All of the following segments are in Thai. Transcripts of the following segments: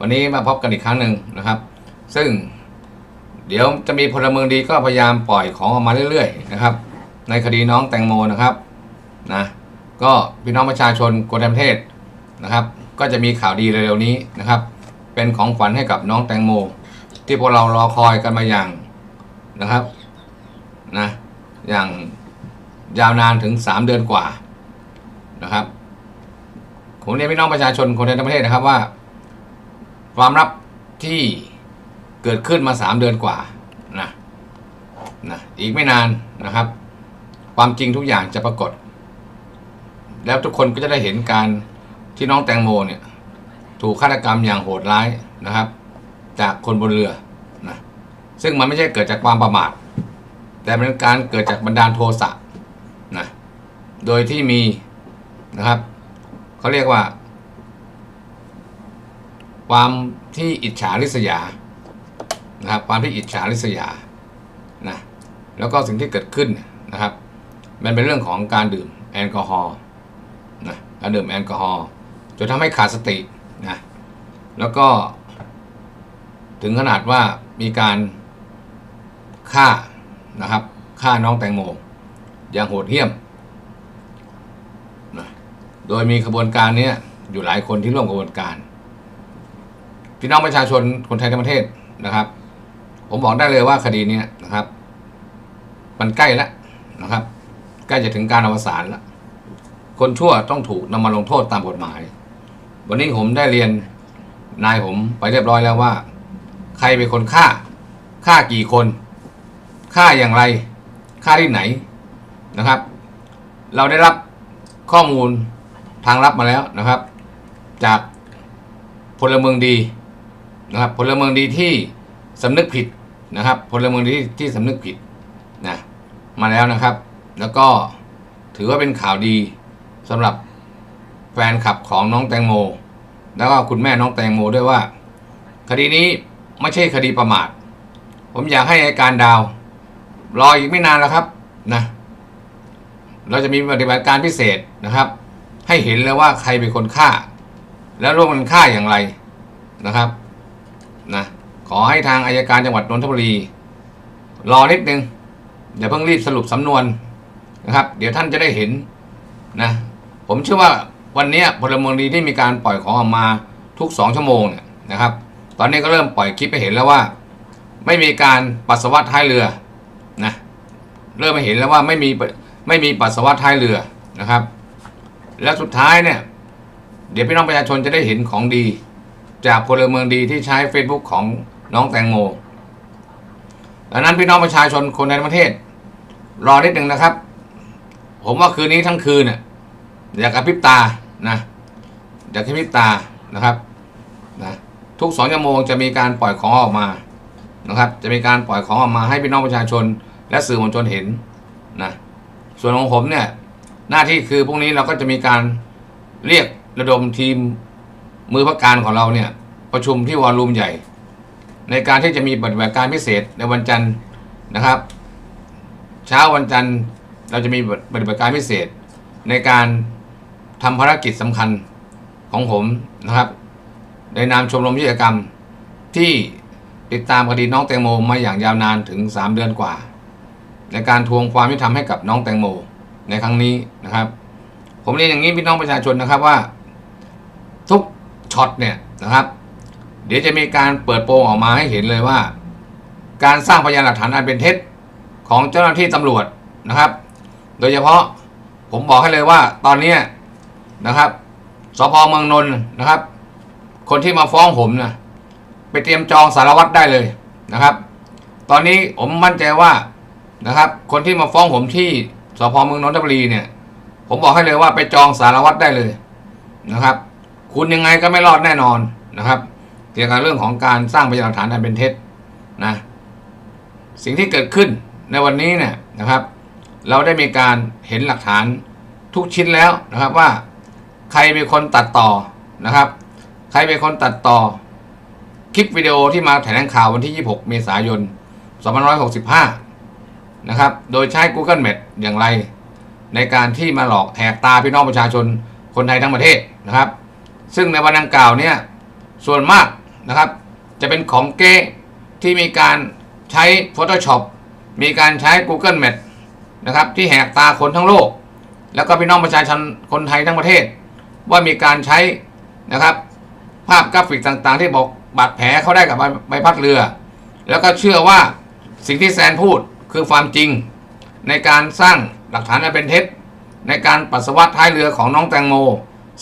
วันนี้มาพบกันอีกครั้งหนึ่งนะครับ ซึ่งเดี๋ยวจะมีพลเมืองดีก็พยายามปล่อยของออกมาเรื่อยๆนะครับ ในคดีน้องแตงโมนะครับนะก็พี่น้องประชาชนคนทั้งประเทศนะครับ ก็จะมีข่าวดีเร็วๆนี้นะครับ เป็นของขวัญให้กับน้องแตงโม ที่พวกเรารอคอยกันมาอย่างนะครับนะอย่างยาวนานถึง 3 เดือนกว่านะครับผมเรียนพี่น้องประชาชนคนในประเทศนะครับว่า ความลับที่เกิดขึ้นมา3เดือนกว่านะนะอีกไม่นานนะครับ ความจริงทุกอย่างจะปรากฏ แล้วทุกคนก็จะได้เห็นการที่น้องแตงโมเนี่ย ถูกฆาตกรรมอย่างโหดร้ายนะครับ จากคนบนเรือนะซึ่งมันไม่ใช่เกิดจากความประมาทแต่เป็นการเกิดจากบันดาลโทสะนะโดยที่มีนะครับเขาเรียกว่า ความที่อิจฉาริษยานะครับความที่อิจฉาริษยานะแล้วก็สิ่งที่เกิดขึ้นนะครับ มันเป็นเรื่องของการดื่มแอลกอฮอล์นะการดื่มแอลกอฮอล์จนทำให้ขาดสตินะแล้วก็ ถึงขนาดว่ามีการฆ่านะครับฆ่าน้องแตงโมอย่างโหดเหี้ยมนะโดยมีขบวนการนี้อยู่หลายคนที่ร่วมขบวนการ พี่น้องประชาชนคนไทยทั้งประเทศนะครับ ผมบอกได้เลยว่าคดีนี้นะครับ มันใกล้แล้วนะครับ ใกล้จะถึงการอวสานแล้วคนชั่วต้องถูกนำมาลงโทษตามกฎหมาย วันนี้ผมได้เรียนนายผมไปเรียบร้อยแล้วว่า ใครเป็นคนฆ่าฆ่ากี่คนฆ่าอย่างไรฆ่าที่ไหนนะครับ เราได้รับข้อมูลทางลับมาแล้วนะครับ จากพลเมืองดี นะครับพลเมืองดีที่สำนึกผิดนะครับพลเมืองดีที่ที่สำนึกผิดนะมาแล้วนะครับ แล้วก็ถือว่าเป็นข่าวดีสำหรับแฟนคลับของน้องแตงโม แล้วก็คุณแม่น้องแตงโมด้วยว่า คดีนี้ไม่ใช่คดีประมาท ผมอยากให้อัยการดาว รออีกไม่นานแล้วครับนะเราจะมีปฏิบัติการพิเศษนะครับ ให้เห็นเลยว่าใครเป็นคนฆ่า แล้วร่วมกันฆ่าอย่างไรนะครับ นะขอให้ทางอายการจังหวัดนนทบุรี รอนิดนึงอย่าเพิ่งรีบสรุปสำนวนนะครับ เดี๋ยวท่านจะได้เห็นนะผมเชื่อว่าวันนี้พลเมืองดีที่มีการปล่อยของออกมาทุกสองชั่วโมงเนี่ยนะครับ ตอนนี้ก็เริ่มปล่อยคลิปไปเห็นแล้วว่า ไม่มีการปัสสาวะท้ายเรือนะเริ่มไปเห็นแล้วว่าไม่มีไม่มีปัสสาวะท้ายเรือนะครับ แล้วสุดท้ายเนี่ย เดี๋ยวพี่น้องประชาชนจะได้เห็นของดี จากพลเมืองดีที่ใช้ Facebook ของน้องแตงโมดังนั้นพี่น้องประชาชนคนในประเทศ รอนิดหนึ่งนะครับ ผมว่าคืนนี้ทั้งคืนเนี่ยอยากกระพริบตานะอยากกระพริบตานะครับนะทุกสองชั่วโมงจะมีการปล่อยของออกมานะครับ จะมีการปล่อยของออกมาให้พี่น้องประชาชน และสื่อมวลชนเห็นนะส่วนของผมเนี่ยหน้าที่คือพรุ่งนี้เราก็จะมีการเรียกระดมทีม มือพักการของเราเนี่ยประชุมที่วอลลุ่มใหญ่ ในการที่จะมีปฏิบัติการพิเศษในวันจันทร์นะครับ เช้าวันจันทร์เราจะมีปฏิบัติการพิเศษ ในการทำภารกิจสำคัญของผมนะครับ ในนามชมรมวิทยกรรมที่ติดตามคดีน้องแตงโมมาอย่างยาวนานถึง 3 เดือนกว่า ในการทวงความยุติธรรมให้กับน้องแตงโมในครั้งนี้นะครับ ผมเรียนอย่างนี้พี่น้องประชาชนนะครับว่า ทุก ช็อตเนี่ยนะครับ เดี๋ยวจะมีการเปิดโปงออกมาให้เห็นเลยว่า การสร้างพยานหลักฐานอันเป็นเท็จของเจ้าหน้าที่ตำรวจนะครับ โดยเฉพาะผมบอกให้เลยว่าตอนนี้นะครับสพเมืองนนท์นะครับ คนที่มาฟ้องผมนะไปเตรียมจองสารวัตรได้เลยนะครับ ตอนนี้ผมมั่นใจว่านะครับ คนที่มาฟ้องผมที่สพเมืองนนทบุรีเนี่ย ผมบอกให้เลยว่าไปจองสารวัตรได้เลยนะครับ คุณยังไงก็ไม่รอดแน่นอนนะครับเกี่ยวกับเรื่องของการสร้างพยานหลักฐานอันเป็นเท็จนะสิ่งที่เกิดขึ้นในวันนี้เนี่ยนะครับ เราได้มีการเห็นหลักฐานทุกชิ้นแล้วนะครับว่าใครเป็นคนตัดต่อนะครับ ใครเป็นคนตัดต่อ คลิปวิดีโอที่มาแถลงข่าววันที่ 26 เมษายน 2565 นะครับ โดยใช้ Google Map อย่างไร ในการที่มาหลอกแหกตาพี่น้องประชาชนคนไทยทั้งประเทศนะครับ ซึ่งในวันดังกล่าวเนี่ยส่วนมากนะครับ จะเป็นของเก๊ที่มีการใช้ Photoshop มีการใช้ Google Map นะครับที่แหกตาคนทั้งโลก แล้วก็พี่น้องประชาชนคนไทยทั้งประเทศ ว่ามีการใช้นะครับ ภาพกราฟิกต่างๆ ที่บอกบาดแผลเขาได้กับใบใบพัดเรือ แล้วก็เชื่อว่าสิ่งที่แซนพูดคือความจริง ในการสร้างหลักฐานอันเป็นเท็จในการปัสสาวะท้ายเรือของน้องแตงโม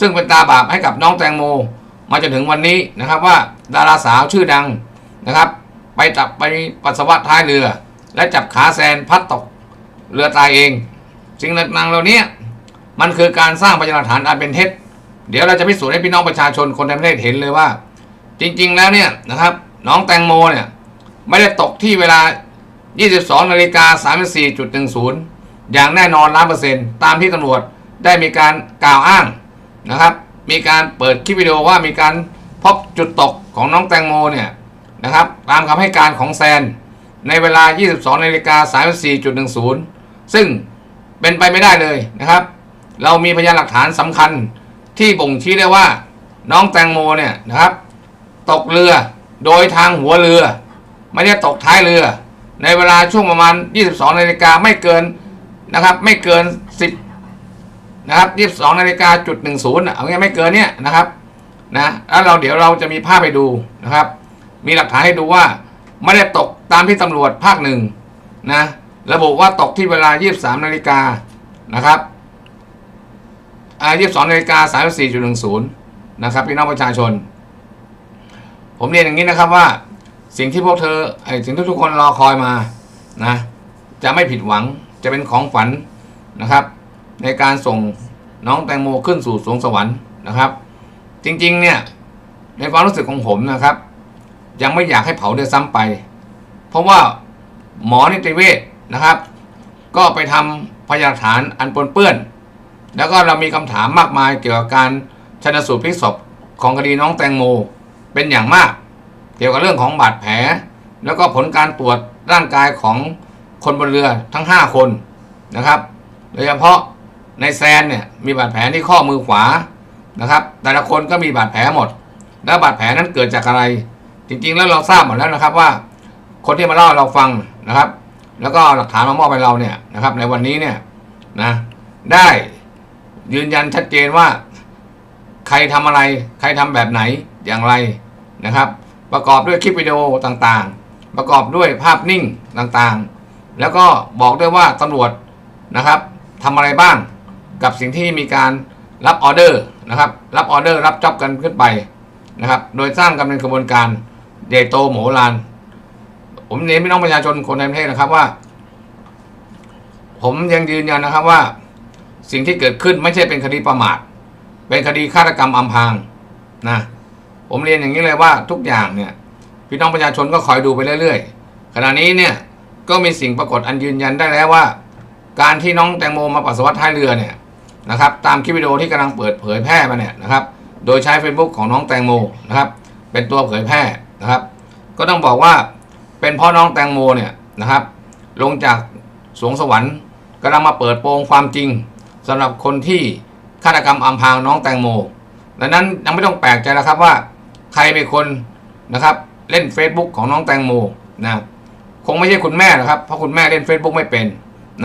ซึ่งเป็นตาบาปให้กับน้องแตงโม มาจนถึงวันนี้นะครับว่าดาราสาวชื่อดังนะครับ ไปจับไปปัสสาวะท้ายเรือ และจับขาแซนพัดตกเรือตายเอง สิ่งต่างๆเหล่านี้มันคือการสร้างพยานหลักฐานอันเป็นเท็จ เดี๋ยวเราจะพิสูจน์ให้พี่น้องประชาชนคนในประเทศเห็นเลยว่า จริงๆแล้วเนี่ยนะครับน้องแตงโมเนี่ยไม่ได้ตกที่เวลา 22นาฬิกา34.10 อย่างแน่นอนล้านเปอร์เซ็นต์ตามที่ตำรวจได้มีการกล่าวอ้าง นะครับ มีการเปิดคลิปวิดีโอว่ามีการพบจุดตกของน้องแตงโมเนี่ยนะครับตามคำให้การของแซน ในเวลา 22นาฬิกา34.10 ซึ่งเป็นไปไม่ได้เลยนะครับ เรามีพยานหลักฐานสำคัญที่บ่งชี้ได้ว่าน้องแตงโมเนี่ยนะครับ ตกเรือโดยทางหัวเรือ ไม่ได้ตกท้ายเรือ ในเวลาช่วงประมาณ 22นาฬิกาไม่เกินนะครับ ไม่เกิน 10 นะครับ22นาฬิกาจุด10เอางี้ไม่เกินเนี่ยนะครับนะแล้วเราเดี๋ยวเราจะมีภาพให้ดูนะครับ มีหลักฐานให้ดูว่าไม่ได้ตกตามที่ตำรวจภาคหนึ่งนะระบุว่าตกที่เวลา 23นาฬิกานะครับอ่า22นาฬิกา34.10นะครับพี่น้องประชาชน ผมเรียนอย่างนี้นะครับว่าสิ่งที่พวกเธอไอ้สิ่งที่ทุกคนรอคอยมานะจะไม่ผิดหวังจะเป็นของฝันนะครับ ในการส่งน้องแตงโมขึ้นสู่สวงสวรรค์นะครับ จริงๆเนี่ยในความรู้สึกของผมนะครับ ยังไม่อยากให้เผาด้วยซ้ำไป เพราะว่าหมอนิติเวชนะครับ ก็ไปทำพยานฐานอันปนเปื้อน แล้วก็เรามีคำถามมากมายเกี่ยวกับการชนสูตรพลิกศพของคดีน้องแตงโมเป็นอย่างมาก เกี่ยวกับเรื่องของบาดแผล แล้วก็ผลการตรวจร่างกายของคนบนเรือทั้ง 5 คนนะครับ โดยเฉพาะ ในแซนเนี่ยมีบาดแผลที่ข้อมือขวานะครับ แต่ละคนก็มีบาดแผลหมด แล้วบาดแผลนั้นเกิดจากอะไร จริงๆแล้วเราทราบหมดแล้วนะครับว่า คนที่มาเล่าเราฟังนะครับ แล้วก็หลักฐานมามอบให้เราเนี่ยนะครับ ในวันนี้เนี่ยนะได้ยืนยันชัดเจนว่า ใครทำอะไร ใครทำแบบไหนอย่างไรนะครับ ประกอบด้วยคลิปวิดีโอต่างๆ ประกอบด้วยภาพนิ่งต่างๆ แล้วก็บอกด้วยว่าตำรวจนะครับทำอะไรบ้าง กับสิ่งที่มีการรับออเดอร์นะครับ รับออเดอร์รับจ็อบกันขึ้นไปนะครับ โดยสร้างกันเป็นกระบวนการใหญ่โตโมโหลาน ผมเน้นพี่น้องประชาชนคนในประเทศนะครับว่า ผมยังยืนยันนะครับว่า สิ่งที่เกิดขึ้นไม่ใช่เป็นคดีประมาท เป็นคดีฆาตกรรมอำพรางนะผมเรียนอย่างนี้เลยว่าทุกอย่างเนี่ยพี่น้องประชาชนก็คอยดูไปเรื่อยๆ ขณะนี้เนี่ยก็มีสิ่งปรากฏอันยืนยันได้แล้วว่า การที่น้องแตงโมมาปัสสาวะท้ายเรือเนี่ย นะครับตามคลิปวิดีโอที่กำลังเปิดเผยแพร่มาเนี่ยนะครับโดยใช้ Facebook ของน้องแตงโมนะครับเป็นตัวเผยแพร่นะครับ ก็ต้องบอกว่าเป็นเพราะน้องแตงโมเนี่ยนะครับ ลงจากสวงสวรรค์กำลังมาเปิดโปงความจริงสำหรับคนที่ฆาตกรรมอำพรางน้องแตงโมดังนั้นยังไม่ต้องแปลกใจแล้วครับว่าใครเป็นคนนะครับเล่น Facebook ของน้องแตงโมนะคงไม่ใช่คุณแม่นะครับเพราะคุณแม่เล่น Facebook ไม่เป็น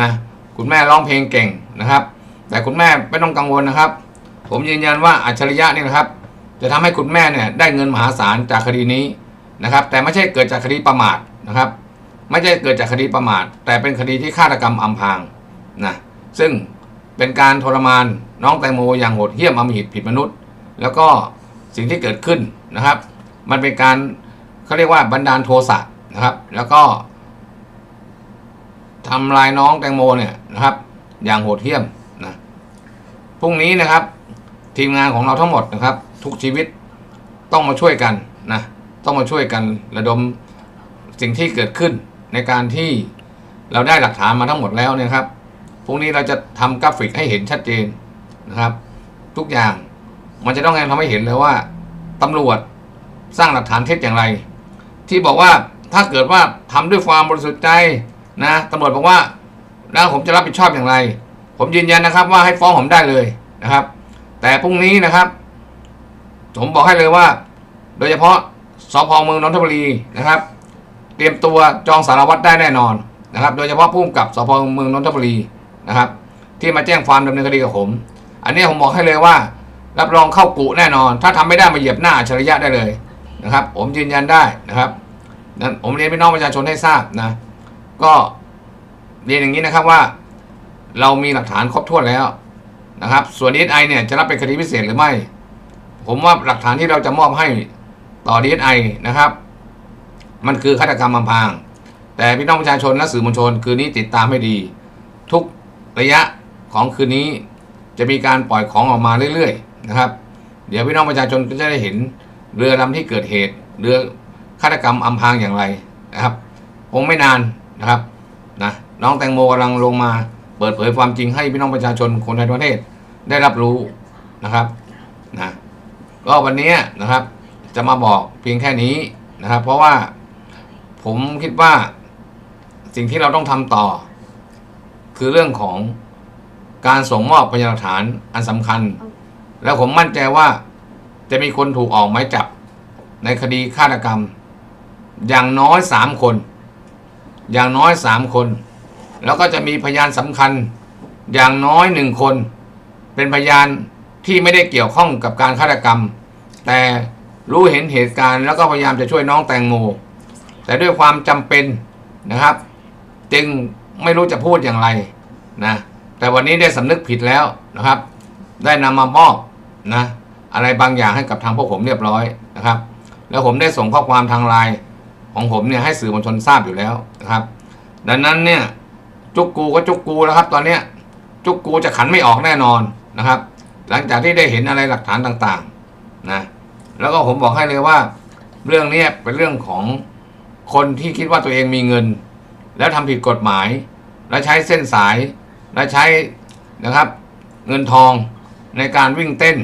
นะคุณแม่ร้องเพลงเก่งนะครับ แต่คุณแม่ไม่ต้องกังวลนะครับ ผมยืนยันว่าอัจฉริยะนี่นะครับ จะทำให้คุณแม่เนี่ยได้เงินมหาศาลจากคดีนี้นะครับ แต่ไม่ใช่เกิดจากคดีประมาทนะครับ ไม่ใช่เกิดจากคดีประมาท แต่เป็นคดีที่ฆาตกรรมอำพรางนะซึ่งเป็นการทรมานน้องแตงโมอย่างโหดเหี้ยมอมหิตผิดมนุษย์ แล้วก็สิ่งที่เกิดขึ้นนะครับ มันเป็นการเขาเรียกว่าบันดาลโทสะนะครับ แล้วก็ทำลายน้องแตงโมเนี่ยนะครับ อย่างโหดเหี้ยม พรุ่งนี้นะครับ ทีมงานของเราทั้งหมดนะครับ ทุกชีวิตต้องมาช่วยกันนะต้องมาช่วยกันระดมสิ่งที่เกิดขึ้นในการที่เราได้หลักฐานมาทั้งหมดแล้วเนี่ยครับ พรุ่งนี้เราจะทำกราฟิกให้เห็นชัดเจนนะครับ ทุกอย่างมันจะต้องการทำให้เห็นเลยว่าตำรวจสร้างหลักฐานเท็จอย่างไร ที่บอกว่าถ้าเกิดว่าทำด้วยความบริสุทธิ์ใจนะตำรวจบอกว่าแล้วผมจะรับผิดชอบอย่างไร ผมยืนยันนะครับว่าให้ฟ้องผมได้เลยนะครับ แต่พรุ่งนี้นะครับ ผมบอกให้เลยว่า โดยเฉพาะสพเมืองนนทบุรีนะครับ เตรียมตัวจองสารวัตรได้แน่นอนนะครับ โดยเฉพาะผู้กำกับสพเมืองนนทบุรีนะครับ ที่มาแจ้งความดำเนินคดีกับผม อันนี้ผมบอกให้เลยว่า รับรองเข้ากุแน่นอน ถ้าทำไม่ได้มาเหยียบหน้าอัจฉริยะได้เลยนะครับ ผมยืนยันได้นะครับนั้นผมเรียนพี่น้องประชาชนให้ทราบนะ ก็เรียนอย่างนี้นะครับว่า เรามีหลักฐานครบถ้วนแล้วนะครับ ส่วนดีไอเนี่ยจะรับเป็นคดีพิเศษหรือไม่ ผมว่าหลักฐานที่เราจะมอบให้ต่อดีไอนะครับ มันคือฆาตกรรมอำพราง แต่พี่น้องประชาชนและสื่อมวลชน คืนนี้ติดตามให้ดี ทุกระยะของคืนนี้จะมีการปล่อยของออกมาเรื่อยๆนะครับ เดี๋ยวพี่น้องประชาชนก็จะได้เห็นเรือลำที่เกิดเหตุเรือฆาตกรรมอำพรางอย่างไรนะครับคงไม่นานนะครับนะน้องแตงโมกำลังลงมา เปิดเผยความจริงให้พี่น้องประชาชนคนไทยทั้งประเทศได้รับรู้นะครับนะก็วันนี้นะครับจะมาบอกเพียงแค่นี้นะครับ เพราะว่าผมคิดว่าสิ่งที่เราต้องทำต่อ คือเรื่องของการส่งมอบพยานหลักฐานอันสำคัญ แล้วผมมั่นใจว่าจะมีคนถูกออกหมายจับในคดีฆาตกรรม อย่างน้อยสามคน อย่างน้อยสามคน แล้วก็จะมีพยานสำคัญอย่างน้อยหนึ่งคน เป็นพยานที่ไม่ได้เกี่ยวข้องกับการฆาตกรรม แต่รู้เห็นเหตุการณ์แล้วก็พยายามจะช่วยน้องแตงโม แต่ด้วยความจำเป็นนะครับ จึงไม่รู้จะพูดอย่างไรนะแต่วันนี้ได้สำนึกผิดแล้วนะครับ ได้นำมามอบนะอะไรบางอย่างให้กับทางพวกผมเรียบร้อยนะครับ แล้วผมได้ส่งข้อความทางไลน์ของผมเนี่ยให้สื่อมวลชนทราบอยู่แล้วนะครับ ดังนั้นเนี่ย จุกกูก็จุกกูแล้วครับ ตอนเนี้ยจุกกูจะขันไม่ออกแน่นอนนะครับ หลังจากที่ได้เห็นอะไรหลักฐานต่างๆนะแล้วก็ผมบอกให้เลยว่า เรื่องเนี้ยเป็นเรื่องของคนที่คิดว่าตัวเองมีเงิน แล้วทำผิดกฎหมาย และใช้เส้นสาย และใช้นะครับ เงินทองในการวิ่งเต้น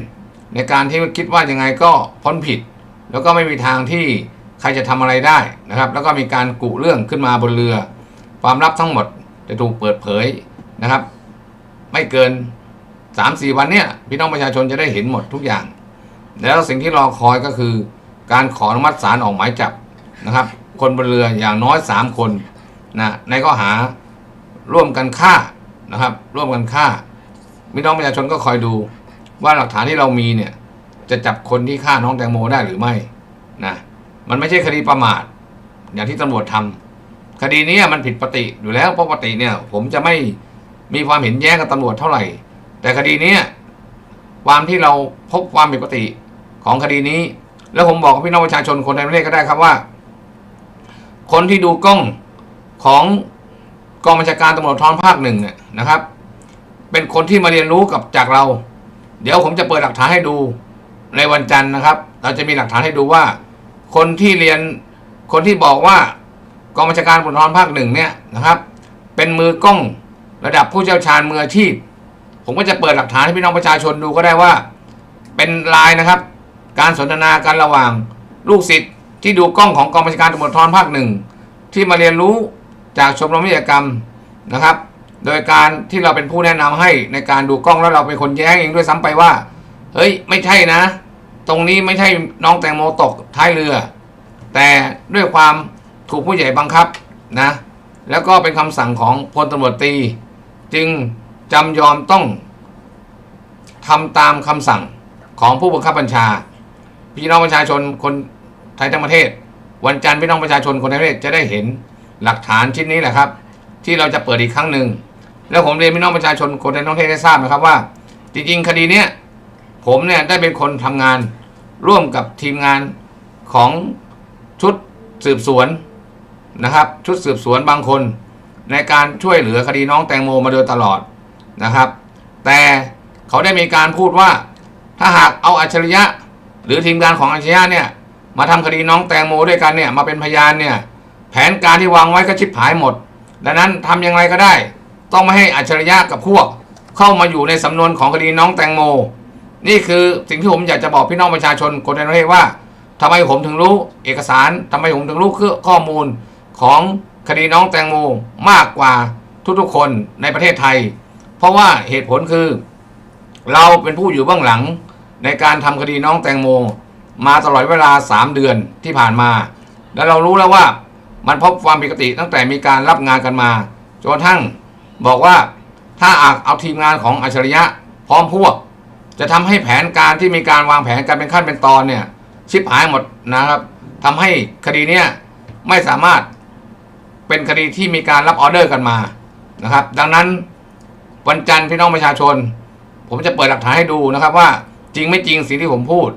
ในการที่คิดว่ายังไงก็พ้นผิด แล้วก็ไม่มีทางที่ใครจะทำอะไรได้นะครับ แล้วก็มีการกุเรื่องขึ้นมาบนเรือ ความลับทั้งหมด จะถูกเปิดเผยนะครับ ไม่เกิน 3-4 วันเนี่ยพี่น้องประชาชนจะได้เห็นหมดทุกอย่าง แล้วสิ่งที่รอคอยก็คือ การขออนุมัติศาลออกหมายจับนะครับ คนบนเรืออย่างน้อย 3 คนนะในข้อหาร่วมกันฆ่านะครับ ร่วมกันฆ่าพี่น้องประชาชนก็คอยดูว่าหลักฐานที่เรามีเนี่ยจะจับคนที่ฆ่าน้องแตงโมได้หรือไม่นะมันไม่ใช่คดีประมาทอย่างที่ตำรวจทำ คดีนี้มันผิดปกติอยู่แล้วเพราะปกติเนี่ย ผมจะไม่มีความเห็นแย้งกับตำรวจเท่าไหร่ แต่คดีนี้ความที่เราพบความผิดปกติของคดีนี้ แล้วผมบอกกับพี่น้องประชาชนคนในประเทศก็ได้ครับว่า คนที่ดูกล้องของกองบัญชาการตำรวจท้องภาคหนึ่งเนี่ยนะครับ เป็นคนที่มาเรียนรู้กับจากเรา เดี๋ยวผมจะเปิดหลักฐานให้ดูในวันจันทร์นะครับ เราจะมีหลักฐานให้ดูว่า คนที่เรียนคนที่บอกว่า กองบัญชาการตำรวจท้องภาคหนึ่งเนี่ยนะครับ เป็นมือกล้องระดับผู้เชี่ยวชาญมืออาชีพ ผมก็จะเปิดหลักฐานให้พี่น้องประชาชนดูก็ได้ว่า เป็นลน์นะครับ การสนทนากันระหว่างลูกศิษย์ที่ดูกล้องของกองบัญชาการตำรวจทรภาคหนึ่งที่มาเรียนรู้จากชมรมวิทยากรรมนะครับ โดยการที่เราเป็นผู้แนะนำให้ในการดูกล้องแล้วเราเป็นคนแย้งเองด้วยซ้ำไปว่า เฮ้ยไม่ใช่นะ ตรงนี้ไม่ใช่น้องแตงโมตกท้ายเรือ แต่ด้วยความ ถูกผู้ใหญ่บังคับนะแล้วก็เป็นคำสั่งของพลตำรวจตี จึงจำยอมต้องทำตามคำสั่งของผู้บังคับบัญชา พี่น้องประชาชนคนไทยทั้งประเทศ วันจันทร์พี่น้องประชาชนคนไทยทั้งประเทศจะได้เห็นหลักฐานชิ้นนี้แหละครับ ที่เราจะเปิดอีกครั้งหนึ่งแล้วผมเรียนพี่น้องประชาชนคนไทยทั้งประเทศได้ทราบนะครับว่า จริงๆ คดีเนี้ยผมเนี่ยได้เป็นคนทำงานร่วมกับทีมงานของชุดสืบสวน นะครับ ชุดสืบสวนบางคน ในการช่วยเหลือคดีน้องแตงโมมาโดยตลอดนะครับ แต่เขาได้มีการพูดว่าถ้าหากเอาอัจฉริยะ หรือทีมงานของอัจฉริยะเนี่ยมาทำคดีน้องแตงโมด้วยกันเนี่ยมาเป็นพยานเนี่ยแผนการที่วางไว้ก็ชิบหายหมด ดังนั้นทำอย่างไรก็ได้ ต้องไม่ให้อัจฉริยะกับพวก เข้ามาอยู่ในสำนวนของคดีน้องแตงโม นี่คือสิ่งที่ผมอยากจะบอกพี่น้องประชาชนคนในประเทศว่าทำไมผมถึงรู้เอกสารทำไมผมถึงรู้คือข้อมูล ของคดีน้องแตงโมมากกว่าทุกๆคนในประเทศไทย เพราะว่าเหตุผลคือ เราเป็นผู้อยู่เบื้องหลังในการทำคดีน้องแตงโม มาตลอดเวลา 3 เดือนที่ผ่านมา แล้วเรารู้แล้วว่ามันพบความผิดปกติตั้งแต่มีการรับงานกันมาจนกระทั่งบอกว่าถ้าอาจเอาทีมงานของอัจฉริยะพร้อมพวก จะทำให้แผนการที่มีการวางแผนกันเป็นขั้นเป็นตอนเนี่ยชิบหายหมดนะครับทำให้คดีเนี้ยไม่สามารถ เป็นคดีที่มีการรับออเดอร์กันมานะครับ ดังนั้นวันจันทร์พี่น้องประชาชน ผมจะเปิดหลักฐานให้ดูนะครับ ว่าจริงไม่จริงสิ่งที่ผมพูด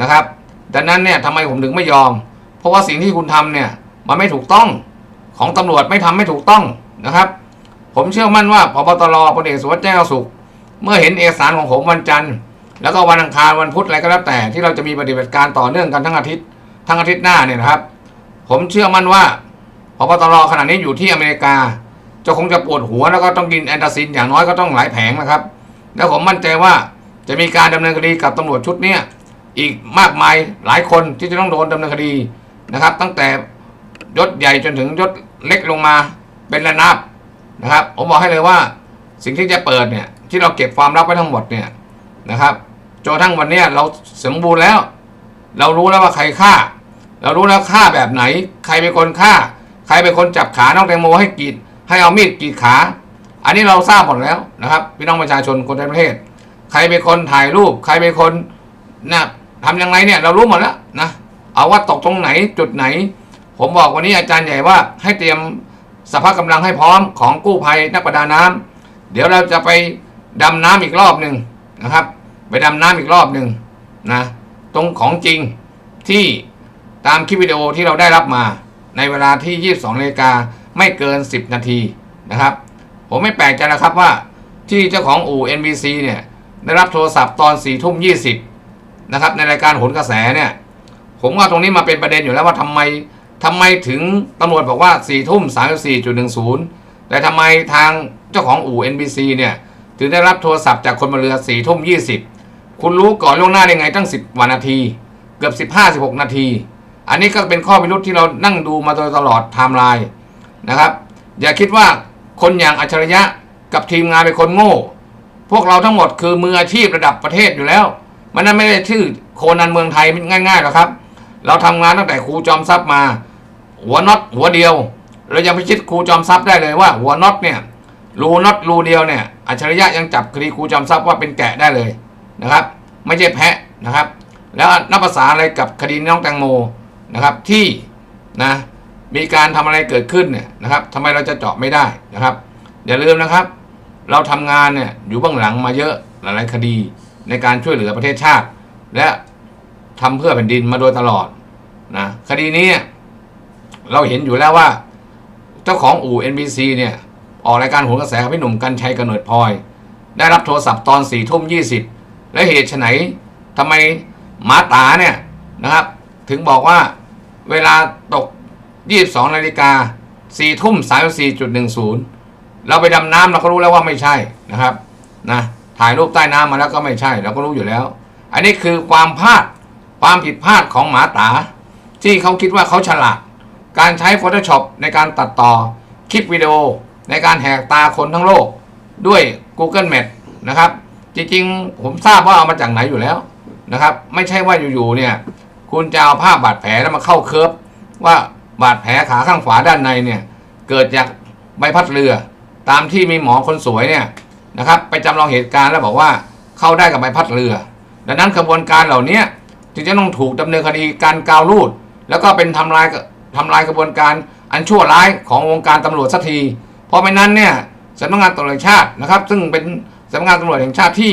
นะครับ ดังนั้นเนี่ยทำไมผมถึงไม่ยอม เพราะว่าสิ่งที่คุณทำเนี่ยมันไม่ถูกต้องของตำรวจไม่ทำไม่ถูกต้องนะครับ ผมเชื่อมั่นว่าพบตรพลเอกสุวัสดิ์แจ้งสุข เมื่อเห็นเอกสารของผมวันจันทร์แล้วก็วันอังคารวันพุธอะไรก็แล้วแต่ที่เราจะมีปฏิบัติการต่อเนื่องกันทั้งอาทิตย์ทั้งอาทิตย์หน้าเนี่ยนะครับ ผมเชื่อมั่นว่า บตรขณะนี้อยู่ที่อเมริกาจะคงจะปวดหัวแล้วก็ต้องกินแอนตาซินอย่างน้อยก็ต้องหลายแผงนะครับ แล้วผมมั่นใจว่าจะมีการดำเนินคดีกับตำรวจชุดเนี้ยอีกมากมายหลายคนที่จะต้องโดนดำเนินคดีนะครับ ตั้งแต่ยศใหญ่จนถึงยศเล็กลงมาเป็นระนาบนะครับผมบอกให้เลยว่าสิ่งที่จะเปิดเนี่ยที่เราเก็บความลับไว้ทั้งหมดเนี่ยนะครับจนทั่งวันนี้เราสมบูรณ์แล้ว เรารู้แล้วว่าใครฆ่า เรารู้แล้วฆ่าแบบไหน ใครเป็นคนฆ่า รเป็นคนจับขาน้องแตงโมให้กรีด ให้เอามีดกรีดขา อันนี้เราทราบหมดแล้วนะครับพี่น้องประชาชนคนในประเทศ ใครเป็นคนถ่ายรูป ใครเป็นคนนะทำยังไงเนี่ยเรารู้หมดแล้วนะเอาว่าตกตรงไหนจุดไหน ผมบอกวันนี้อาจารย์ใหญ่ว่าให้เตรียมสภาพกำลังให้พร้อมของกู้ภัยนักประดาน้ำเดี๋ยวเราจะไปดำน้ำอีกรอบหนึ่งนะครับ ไปดำน้ำอีกรอบหนึ่งนะตรงของจริงที่ตามคลิปวิดีโอที่เราได้รับมา ในเวลาที่ 22นาฬิกาไม่เกิน 10 นาทีนะครับ ผมไม่แปลกใจนะครับว่าที่เจ้าของอู่ NBC เนี่ยได้รับโทรศัพท์ตอน4ทุ่ม20นะครับในรายการหนกระแสเนี่ยผมว่าตรงนี้มาเป็นประเด็นอยู่แล้วว่าทำไมทำไมถึงตำรวจบอกว่า4ทุ่ม34.10 แต่ทำไมทางเจ้าของอู่ NBC เนี่ยถึงได้รับโทรศัพท์จากคนบนเรือ4ทุ่ม20 คุณรู้ก่อนล่วงหน้าได้ไงตั้ง 10วันนาที เกือบ 15-16 นาที อันนี้ก็เป็นข้อพิรุธที่เรานั่งดูมาโดยตลอดไทม์ไลน์นะครับ อย่าคิดว่าคนอย่างอัจฉริยะกับทีมงานเป็นคนโง่ พวกเราทั้งหมดคือมืออาชีพระดับประเทศอยู่แล้ว มันนั้นไม่ได้ชื่อโคนันเมืองไทยง่ายๆหรอกครับ เราทำงานตั้งแต่ครูจอมทรัพย์มา หัวน็อตหัวเดียว เรายังพิชิตครูจอมทรัพย์ได้เลยว่าหัวน็อตเนี่ยรูน็อตรูเดียวเนี่ยอัจฉริยะยังจับคดีครูจอมทรัพย์ว่าเป็นแกะได้เลยนะครับ ไม่ใช่แพะนะครับ แล้วนับภาษาอะไรกับคดีน้องแตงโม นะครับที่นะมีการทำอะไรเกิดขึ้นเนี่ยนะครับทำไมเราจะเจาะไม่ได้นะครับ อย่าลืมนะครับ เราทำงานเนี่ยอยู่เบื้องหลังมาเยอะหลายๆคดีในการช่วยเหลือประเทศชาติ และทำเพื่อแผ่นดินมาโดยตลอดนะคดีนี้เราเห็นอยู่แล้วว่า เจ้าของอู่ NBC เนี่ยออกรายการโหนกระแสพี่หนุ่มกัญชัยกำเนิดพลอย ได้รับโทรศัพท์ตอนสี่ทุ่มยี่สิบและเหตุไฉนทำไมหมาตาเนี่ยนะครับ ถึงบอกว่า เวลาตก 22 นาฬิกา4ทุ่ม34.10 เราไปดำน้ำเราก็รู้แล้วว่าไม่ใช่นะครับนะถ่ายรูปใต้น้ำมาแล้วก็ไม่ใช่ เราก็รู้อยู่แล้ว อันนี้คือความพลาดความผิดพลาดของหมาตา ที่เขาคิดว่าเขาฉลาด การใช้ Photoshop ในการตัดต่อคลิปวิดีโอ ในการแหกตาคนทั้งโลกด้วย Google Map นะครับ จริงๆ ผมทราบว่าเอามาจากไหนอยู่แล้วนะครับ ไม่ใช่ว่าอยู่ๆเนี่ย คุณจะเอาภาพบาดแผลแล้วมาเข้าเคิร์ฟว่าบาดแผลขาข้างขวาด้านในเนี่ย เกิดจากใบพัดเรือ ตามที่มีหมอคนสวยเนี่ยนะครับ ไปจำลองเหตุการณ์แล้วบอกว่าเข้าได้กับใบพัดเรือ ดังนั้นกระบวนการเหล่านี้จึงจะต้องถูกดำเนินคดีการกาวรูด แล้วก็เป็นทำลายทำลายกระบวนการอันชั่วร้ายของวงการตำรวจสักที เพราะไม่นั้นเนี่ยสำนักงานตำรวจแห่งชาตินะครับ ซึ่งเป็นสำนักงานตำรวจแห่งชาติที่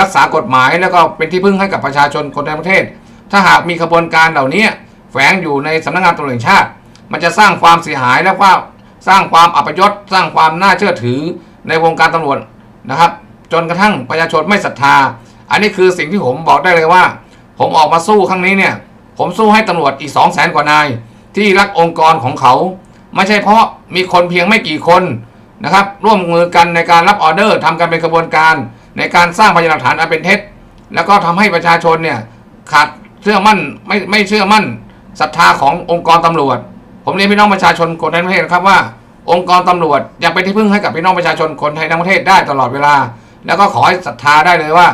รักษากฎหมายแล้วก็เป็นที่พึ่งให้กับประชาชนคนในประเทศ ถ้าหากมีขบวนการเหล่านี้แฝงอยู่ในสำนักงานตำรวจแห่งชาติ มันจะสร้างความเสียหายและว่าสร้างความอัปยศสร้างความน่าเชื่อถือในวงการตำรวจนะครับ จนกระทั่งประชาชนไม่ศรัทธา อันนี้คือสิ่งที่ผมบอกได้เลยว่า ผมออกมาสู้ครั้งนี้เนี่ยผมสู้ให้ตำรวจอีก2 0 0แสนกว่านาย ที่รักองค์กรของเขาไม่ใช่เพราะมีคนเพียงไม่กี่คนนะครับร่วมมือกันในการรับออเดอร์ทำกันเป็นกระบวนการ ในการสร้างพยานหลักฐานอันเป็นเท็จ แล้วก็ทำให้ประชาชนเนี่ยขาด เชื่อมั่นไม่ไม่เชื่อมั่นศรัทธาขององค์กรตำรวจ ผมเรียนพี่น้องประชาชนคนไทยทั้งประเทศนะครับว่า องค์กรตำรวจยังเป็นที่พึ่งให้กับพี่น้องประชาชนคนไทยทั้งประเทศได้ตลอดเวลา แล้วก็ขอให้ศรัทธาได้เลยว่า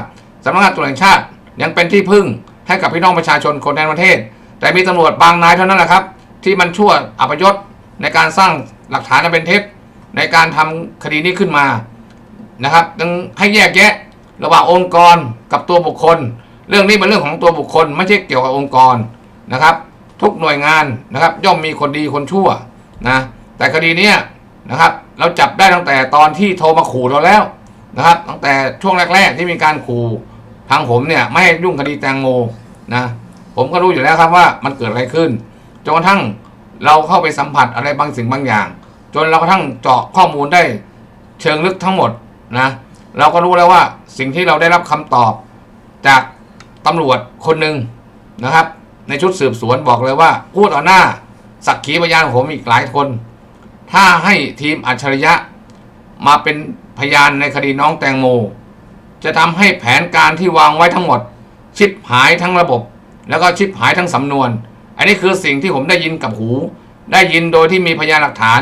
สำนักงานตำรวจแห่งชาติยังเป็นที่พึ่งให้กับพี่น้องประชาชนคนในประเทศ แต่มีตำรวจบางนายเท่านั้นแหละครับ ที่มันชั่วอัปยศในการสร้างหลักฐานอันเป็นเท็จในการทำคดีนี้ขึ้นมานะครับต้องให้แยกแยะระหว่างองค์กรกับตัวบุคคล เรื่องนี้เป็นเรื่องของตัวบุคคลไม่ใช่เกี่ยวกับองค์กรนะครับ ทุกหน่วยงานนะครับ ย่อมมีคนดีคนชั่วนะแต่คดีเนี้ยนะครับ เราจับได้ตั้งแต่ตอนที่โทรมาขู่เราแล้วนะครับ ตั้งแต่ช่วงแรก ๆ ที่มีการขู่ทางผมเนี่ยไม่ให้ยุ่งคดีแตงโมนะผมก็รู้อยู่แล้วครับว่ามันเกิดอะไรขึ้นจนกระทั่งเราเข้าไปสัมผัสอะไรบางสิ่งบางอย่าง จนเรากระทั่งเจาะข้อมูลได้เชิงลึกทั้งหมดนะเราก็รู้แล้วว่าสิ่งที่เราได้รับคำตอบจาก ตำรวจคนหนึ่งนะครับ ในชุดสืบสวนบอกเลยว่า พูดต่อหน้า สักขีพยานของผมอีกหลายคน ถ้าให้ทีมอัจฉริยะ มาเป็นพยานในคดีน้องแตงโม จะทำให้แผนการที่วางไว้ทั้งหมด ชิบหายทั้งระบบ แล้วก็ชิบหายทั้งสำนวน อันนี้คือสิ่งที่ผมได้ยินกับหู ได้ยินโดยที่มีพยานหลักฐาน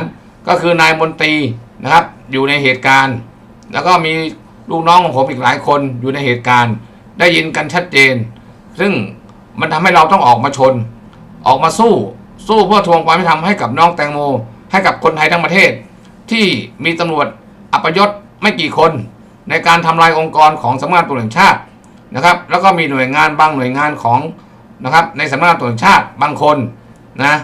ก็คือนายมนตรีนะครับ อยู่ในเหตุการณ์ แล้วก็มีลูกน้องของผมอีกหลายคนอยู่ในเหตุการณ์ ได้ยินกันชัดเจน ซึ่งมันทำให้เราต้องออกมาชน ออกมาสู้ สู้เพื่อทวงความยุติธรรมให้กับน้องแตงโม ให้กับคนไทยทั้งประเทศ ที่มีตำรวจอัปยศไม่กี่คน ในการทำลายองค์กรของสำนักงานตำรวจแห่งชาตินะครับ แล้วก็มีหน่วยงานบางหน่วยงานของนะครับในสำนักงานตำรวจแห่งชาติบางคนนะ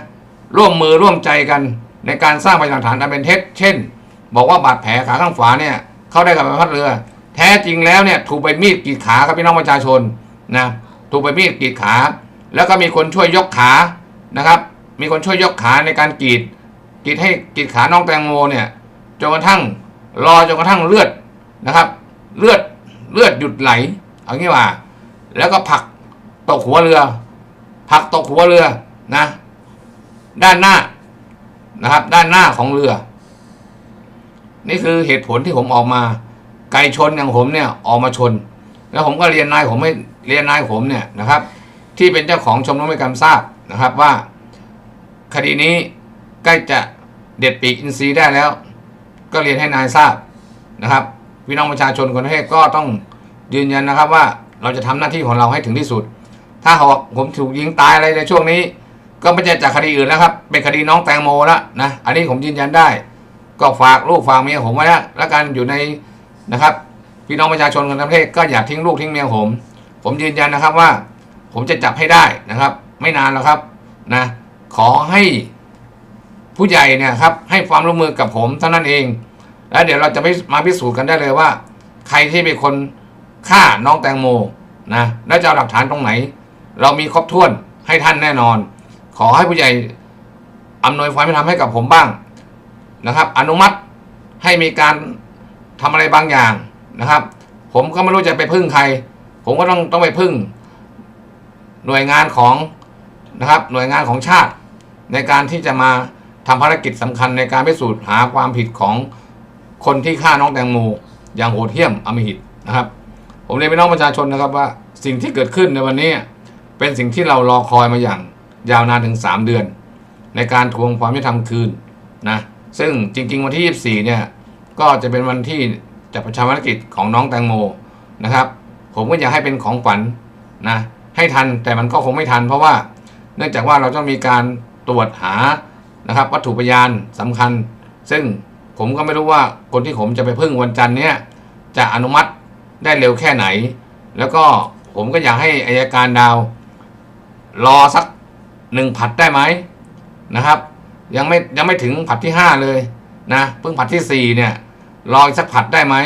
ร่วมมือร่วมใจกันในการสร้างพยานหลักฐานอันเป็นเท็จ เช่น บอกว่าบาดแผลขาข้างขวาเนี่ยเข้าได้กับใบพัดเรือ ท้จริงแล้วเนี่ยถูกใบมีดกรีดขาครับพี่น้องประชาชนนะถูกใบมีดกรีดขา แล้วก็มีคนช่วยยกขานะครับ มีคนช่วยยกขาในการกรีดกรีดให้กรีดขาน้องแตงโมเนี่ยจนกระทั่งรอจนกระทั่งเลือดนะครับ เลือดเลือดหยุดไหลเอางี้ว่า แล้วก็ผลักตกหัวเรือผลักตกหัวเรือนะ ด้านหน้านะครับ ด้านหน้าของเรือ นี่คือเหตุผลที่ผมออกมา ไก่ชนอย่างผมเนี่ยออกมาชน แล้วผมก็เรียนนายผมไม่เรียนนายผมเนี่ยนะครับ ที่เป็นเจ้าของชมรมให้การทราบนะครับว่า คดีนี้ใกล้จะเด็ดปีกอินทรีย์ได้แล้ว ก็เรียนให้นายทราบนะครับพี่น้องประชาชนคนประเทศก็ต้องยืนยันนะครับว่าเราจะทำหน้าที่ของเราให้ถึงที่สุด ถ้าหากผมถูกยิงตายอะไรในช่วงนี้ ก็ไม่ใช่จากคดีอื่นนะครับ เป็นคดีน้องแตงโมแล้วนะ อันนี้ผมยืนยันได้ ก็ฝากลูกฝากเมียผมไว้ล้วแล้วกันอยู่ใน นะครับ พี่น้องประชาชนคนทั้งประเทศก็อย่าทิ้งลูกทิ้งเมียผม ผมยืนยันนะครับว่า ผมจะจับให้ได้นะครับ ไม่นานแล้วครับนะขอให้ผู้ใหญ่เนี่ยครับให้ความร่วมมือกับผมเท่านั้นเอง แล้วเดี๋ยวเราจะไม่มาพิสูจน์กันได้เลยว่า ใครที่เป็นคนฆ่าน้องแตงโมนะแล้วจะเอาหลักฐานตรงไหน เรามีครบถ้วนให้ท่านแน่นอน ขอให้ผู้ใหญ่อำนวยความยุติธรรมให้กับผมบ้างนะครับ อนุมัติให้มีการ ทำอะไรบางอย่างนะครับ ผมก็ไม่รู้จะไปพึ่งใคร ผมก็ต้องต้องไปพึ่ง หน่วยงานของนะครับ หน่วยงานของชาติ ในการที่จะมาทำภารกิจสำคัญในการพิสูจน์หาความผิดของคนที่ฆ่าน้องแตงโมอย่างโหดเหี้ยมอำมหิตนะครับ ผมเรียนพี่น้องประชาชนนะครับว่าสิ่งที่เกิดขึ้นในวันนี้เป็นสิ่งที่เรารอคอยมาอย่างยาวนานถึง 3 เดือน ในการทวงความยุติธรรมคืนนะซึ่งจริง ๆ วันที่ 24 เนี่ย ก็จะเป็นวันที่จะประชามกิจของน้องแตงโมนะครับ ผมก็อยากให้เป็นของฝันนะให้ทันแต่มันก็คงไม่ทัน เพราะว่าเนื่องจากว่าเราต้องมีการตรวจหานะครับ วัตถุพยานสำคัญ ซึ่งผมก็ไม่รู้ว่าคนที่ผมจะไปพึ่งวันจันทร์เนี้ยจะอนุมัติได้เร็วแค่ไหน แล้วก็ผมก็อยากให้อายการดาว รอสักหนึ่งผัดได้ไหมนะครับ ยังไม่ยังไม่ถึงผัดที่ห้าเลยนะเพิ่งผัดที่สี่เนี่ย รออีกสักผัดได้ไหม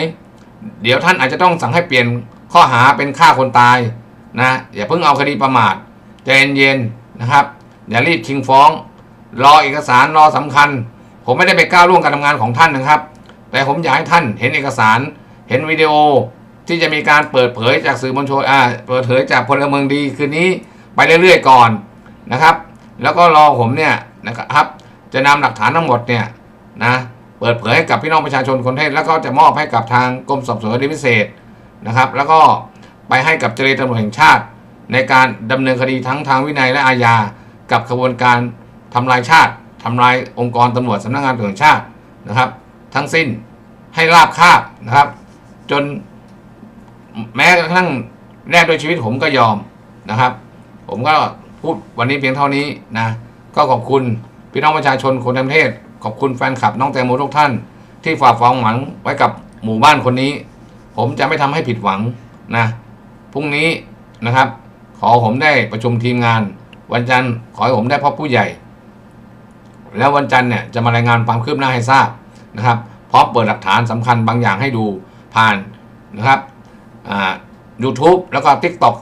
เดี๋ยวท่านอาจจะต้องสั่งให้เปลี่ยนข้อหาเป็นฆ่าคนตายนะอย่าเพิ่งเอาคดีประมาทใจเย็นๆนะครับ อย่ารีบชิงฟ้อง รอเอกสารรอสำคัญ ผมไม่ได้ไปก้าวล่วงการทำงานของท่านนะครับ แต่ผมอยากให้ท่านเห็นเอกสาร เห็นวิดีโอที่จะมีการเปิดเผยจากสื่อมวลชนอ่าเปิดเผยจากพลเมืองดีคืนนี้ไปเรื่อยๆก่อนนะครับ แล้วก็รอผมเนี่ยนะครับ จะนำหลักฐานทั้งหมดเนี่ยนะ เปิดเผยให้กับพี่น้องประชาชนคนไทยแล้วก็จะมอบให้กับทางกรมสอบสวนคดีพิเศษนะครับ แล้วก็ไปให้กับเจรตำรวจแห่งชาติ ในการดำเนินคดีทั้งทางวินัยและอาญากับขบวนการทำลายชาติทำลายองค์กรตำรวจสำนักงานตำรวจแห่งชาตินะครับ ทั้งสิ้นให้ราบคาบนะครับ จนแม้กระทั่งแลกด้วยชีวิตผมก็ยอมนะครับ ผมก็พูดวันนี้เพียงเท่านี้นะก็ขอบคุณพี่น้องประชาชนคนทั้งประเทศ ขอบคุณแฟนคลับน้องแตงโมทุกท่าน ที่ฝากความหวังไว้กับหมู่บ้านคนนี้ ผมจะไม่ทำให้ผิดหวังนะพรุ่งนี้นะครับ ขอผมได้ประชุมทีมงาน วันจันทร์ขอให้ผมได้พบผู้ใหญ่ แล้ววันจันทร์เนี่ยจะมารายงานความคืบหน้าให้ทราบนะครับพร้อมเปิดหลักฐานสำคัญบางอย่างให้ดูผ่านนะครับอ่า YouTube แล้วก็ TikTok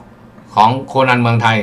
ของโคนันเมืองไทย